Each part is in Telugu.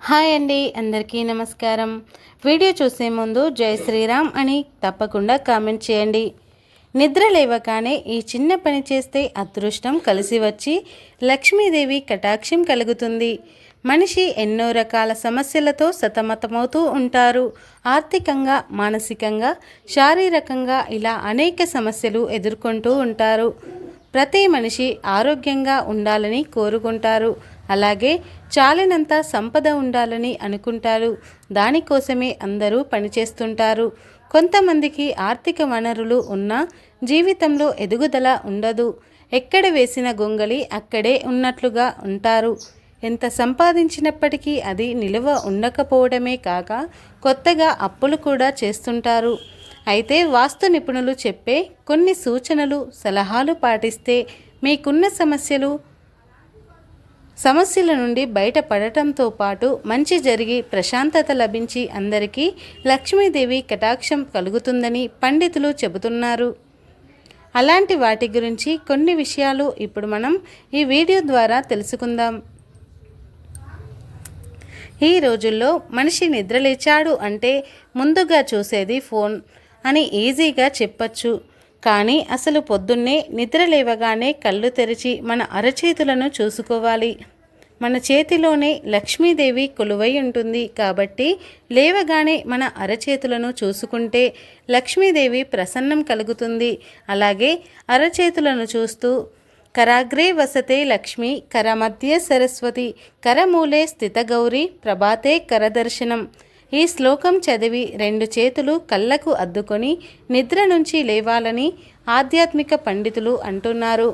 హాయ్ అండి అందరికీ నమస్కారం. వీడియో చూసే ముందు జై శ్రీరామ్ అని తప్పకుండా కామెంట్ చేయండి. నిద్ర లేవగానే ఈ చిన్న పని చేస్తే అదృష్టం కలిసి వచ్చి లక్ష్మీదేవి కటాక్షం కలుగుతుంది. మనిషి ఎన్నో రకాల సమస్యలతో సతమతమవుతూ ఉంటారు. ఆర్థికంగా మానసికంగా శారీరకంగా ఇలా అనేక సమస్యలు ఎదుర్కొంటూ ఉంటారు. ప్రతి మనిషి ఆరోగ్యంగా ఉండాలని కోరుకుంటారు. అలాగే చాలినంత సంపద ఉండాలని అనుకుంటారు. దానికోసమే అందరూ పనిచేస్తుంటారు. కొంతమందికి ఆర్థిక వనరులు ఉన్నా జీవితంలో ఎదుగుదల ఉండదు. ఎక్కడ వేసిన గొంగళి అక్కడే ఉన్నట్లుగా ఉంటారు. ఎంత సంపాదించినప్పటికీ అది నిలువ ఉండకపోవడమే కాక కొత్తగా అప్పులు కూడా చేస్తుంటారు. అయితే వాస్తు నిపుణులు చెప్పే కొన్ని సూచనలు సలహాలు పాటిస్తే మీకున్న సమస్యలు సమస్యల నుండి బయటపడటంతో పాటు మంచి జరిగి ప్రశాంతత లభించి అందరికీ లక్ష్మీదేవి కటాక్షం కలుగుతుందని పండితులు చెబుతున్నారు. అలాంటి వాటి గురించి కొన్ని విషయాలు ఇప్పుడు మనం ఈ వీడియో ద్వారా తెలుసుకుందాం. ఈ రోజుల్లో మనిషి నిద్రలేచాడు అంటే ముందుగా చూసేది ఫోన్. అని ఈజీగా చెప్పచ్చు. కానీ అసలు పొద్దున్నే నిద్ర లేవగానే కళ్ళు తెరిచి మన అరచేతులను చూసుకోవాలి. మన చేతిలోనే లక్ష్మీదేవి కొలువై ఉంటుంది కాబట్టి లేవగానే మన అరచేతులను చూసుకుంటే లక్ష్మీదేవి ప్రసన్నం కలుగుతుంది. అలాగే అరచేతులను చూస్తూ కరాగ్రే వసతే లక్ష్మి కరమధ్య సరస్వతి కరమూలే స్థితగౌరి ప్రభాతే కరదర్శనం ఈ శ్లోకం చదివి రెండు చేతులు కళ్ళకు అద్దుకొని నిద్ర నుంచి లేవాలని ఆధ్యాత్మిక పండితులు అంటున్నారు.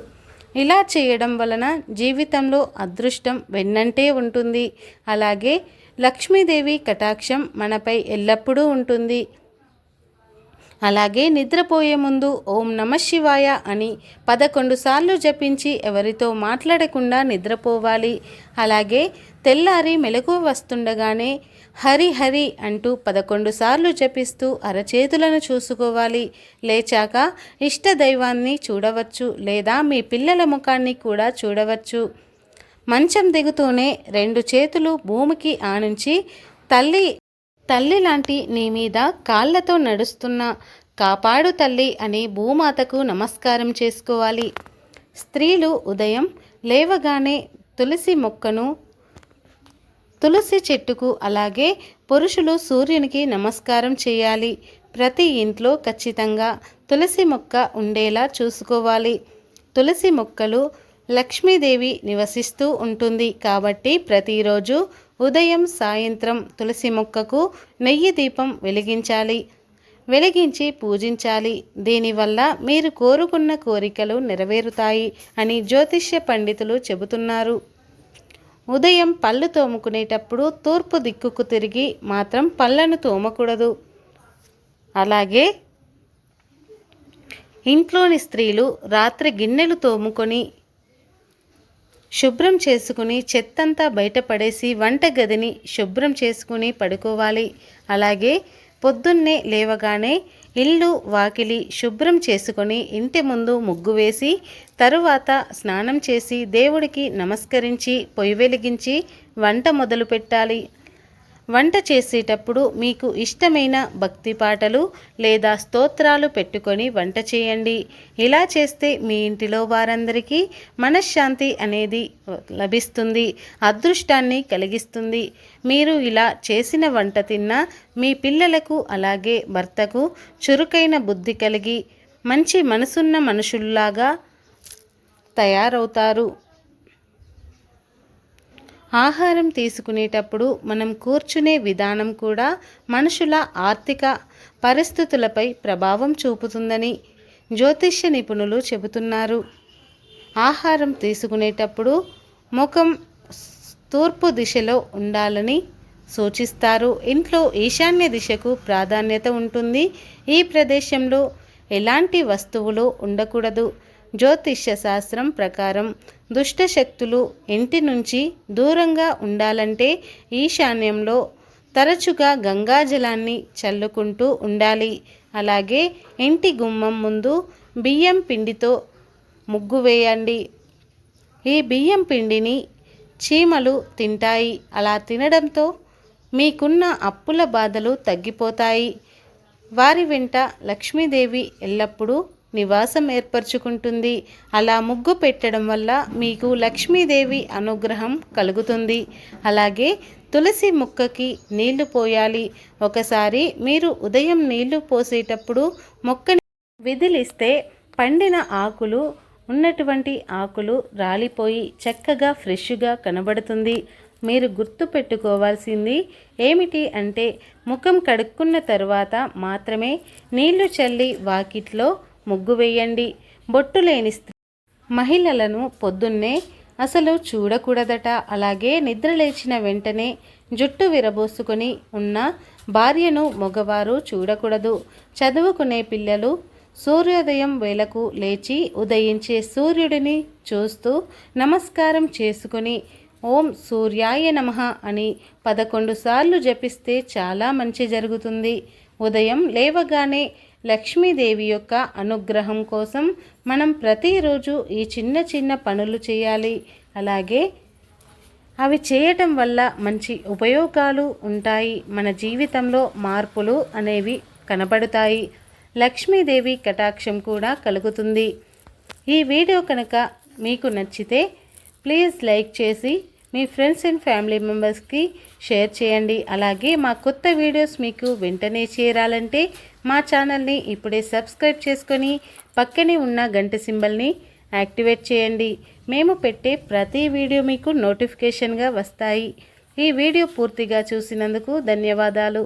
ఇలా చేయడం వలన జీవితంలో అదృష్టం వెన్నంటే ఉంటుంది. అలాగే లక్ష్మీదేవి కటాక్షం మనపై ఎల్లప్పుడూ ఉంటుంది. అలాగే నిద్రపోయే ముందు ఓం నమ శివాయ అని పదకొండు సార్లు జపించి ఎవరితో మాట్లాడకుండా నిద్రపోవాలి. అలాగే తెల్లారి మెలకు వస్తుండగానే హరి హరి అంటూ పదకొండు సార్లు జపిస్తూ అరచేతులను చూసుకోవాలి. లేచాక ఇష్ట దైవాన్ని చూడవచ్చు లేదా మీ పిల్లల ముఖాన్ని కూడా చూడవచ్చు. మంచం దిగుతూనే రెండు చేతులు భూమికి ఆనించి తల్లి తల్లి లాంటి నీ మీద కాళ్ళతో నడుస్తున్న కాపాడు తల్లి అని భూమాతకు నమస్కారం చేసుకోవాలి. స్త్రీలు ఉదయం లేవగానే తులసి మొక్కను తులసి చెట్టుకు అలాగే పురుషులు సూర్యునికి నమస్కారం చేయాలి. ప్రతి ఇంట్లో ఖచ్చితంగా తులసి మొక్క ఉండేలా చూసుకోవాలి. తులసి మొక్కలు లక్ష్మీదేవి నివసిస్తూ ఉంటుంది కాబట్టి ప్రతిరోజు ఉదయం సాయంత్రం తులసి మొక్కకు నెయ్యి దీపం వెలిగించాలి. వెలిగించి పూజించాలి. దీనివల్ల మీరు కోరుకున్న కోరికలు నెరవేరుతాయి అని జ్యోతిష్య పండితులు చెబుతున్నారు. ఉదయం పళ్ళు తోముకునేటప్పుడు తూర్పు దిక్కుకు తిరిగి మాత్రం పళ్ళను తోమకూడదు. అలాగే ఇంట్లోని స్త్రీలు రాత్రి గిన్నెలు తోముకొని శుభ్రం చేసుకుని చెత్తంతా బయటపడేసి వంట గదిని శుభ్రం చేసుకుని పడుకోవాలి. అలాగే పొద్దున్నే లేవగానే ఇల్లు వాకిలి శుభ్రం చేసుకొని ఇంటి ముందు ముగ్గు వేసి తరువాత స్నానం చేసి దేవుడికి నమస్కరించి పొయ్యి వెలిగించి వంట మొదలు పెట్టాలి వంట చేసేటప్పుడు మీకు ఇష్టమైన భక్తి పాటలు లేదా స్తోత్రాలు పెట్టుకొని వంట చేయండి. ఇలా చేస్తే మీ ఇంటిలో వారందరికీ మనశ్శాంతి అనేది లభిస్తుంది అదృష్టాన్ని కలిగిస్తుంది. మీరు ఇలా చేసిన వంట తిన్న మీ పిల్లలకు అలాగే భర్తకు చురుకైన బుద్ధి కలిగి మంచి మనసున్న మనుషుల్లాగా తయారవుతారు. ఆహారం తీసుకునేటప్పుడు మనం కూర్చునే విధానం కూడా మనుషుల ఆర్థిక పరిస్థితులపై ప్రభావం చూపుతుందని జ్యోతిష్య నిపుణులు చెబుతున్నారు. ఆహారం తీసుకునేటప్పుడు ముఖం తూర్పు దిశలో ఉండాలని సూచిస్తారు. ఇంట్లో ఈశాన్య దిశకు ప్రాధాన్యత ఉంటుంది. ఈ ప్రదేశంలో ఎలాంటి వస్తువులు ఉండకూడదు. జ్యోతిష్య శాస్త్రం ప్రకారం దుష్ట శక్తులు ఇంటి నుంచి దూరంగా ఉండాలంటే ఈశాన్యంలో తరచుగా గంగాజలాన్ని చల్లుకుంటూ ఉండాలి. అలాగే ఇంటి గుమ్మం ముందు బియ్యం పిండితో ముగ్గు వేయండి. ఈ బియ్యం పిండిని చీమలు తింటాయి. అలా తినడంతో మీకున్న అప్పుల బాధలు తగ్గిపోతాయి. వారి వెంట లక్ష్మీదేవి ఎల్లప్పుడూ నివాసం ఏర్పరచుకుంటుంది. అలా ముగ్గు పెట్టడం వల్ల మీకు లక్ష్మీదేవి అనుగ్రహం కలుగుతుంది. అలాగే తులసి మొక్కకి నీళ్ళు పోయాలి. ఒకసారి మీరు ఉదయం నీళ్ళు పోసేటప్పుడు మొక్కని విదిలిస్తే పండిన ఆకులు ఉన్నటువంటి ఆకులు రాలిపోయి చక్కగా ఫ్రెష్గా కనబడుతుంది. మీరు గుర్తు పెట్టుకోవాల్సింది ఏమిటి అంటే ముఖం కడుక్కున్న తర్వాత మాత్రమే నీళ్ళు చల్లి వాకిట్లో ముగ్గు వేయండి. బొట్టు లేని స్త్రీ మహిళలను పొద్దున్నే అసలు చూడకూడదట. అలాగే నిద్ర లేచిన వెంటనే జుట్టు విరబోసుకొని ఉన్న భార్యను మగవారు చూడకూడదు. చదువుకునే పిల్లలు సూర్యోదయం వేళకు లేచి ఉదయించే సూర్యుడిని చూస్తూ నమస్కారం చేసుకుని ఓం సూర్యాయ నమః అని పదకొండు సార్లు జపిస్తే చాలా మంచి జరుగుతుంది. ఉదయం లేవగానే లక్ష్మీదేవి యొక్క అనుగ్రహం కోసం మనం ప్రతిరోజు ఈ చిన్న చిన్న పనులు చేయాలి. అలాగే అవి చేయటం వల్ల మంచి ఉపయోగాలు ఉంటాయి. మన జీవితంలో మార్పులు అనేవి కనబడతాయి. లక్ష్మీదేవి కటాక్షం కూడా కలుగుతుంది. ఈ వీడియో కనుక మీకు నచ్చితే ప్లీజ్ లైక్ చేసి మీ ఫ్రెండ్స్ అండ్ ఫ్యామిలీ మెంబర్స్కి షేర్ చేయండి. అలాగే మా కొత్త వీడియోస్ మీకు వెంటనే చేరాలంటే మా ఛానల్ని ఇప్పుడే సబ్స్క్రైబ్ చేసుకొని పక్కనే ఉన్న గంట సింబల్ని యాక్టివేట్ చేయండి. మేము పెట్టే ప్రతి వీడియో మీకు నోటిఫికేషన్గా వస్తాయి. ఈ వీడియో పూర్తిగా చూసినందుకు ధన్యవాదాలు.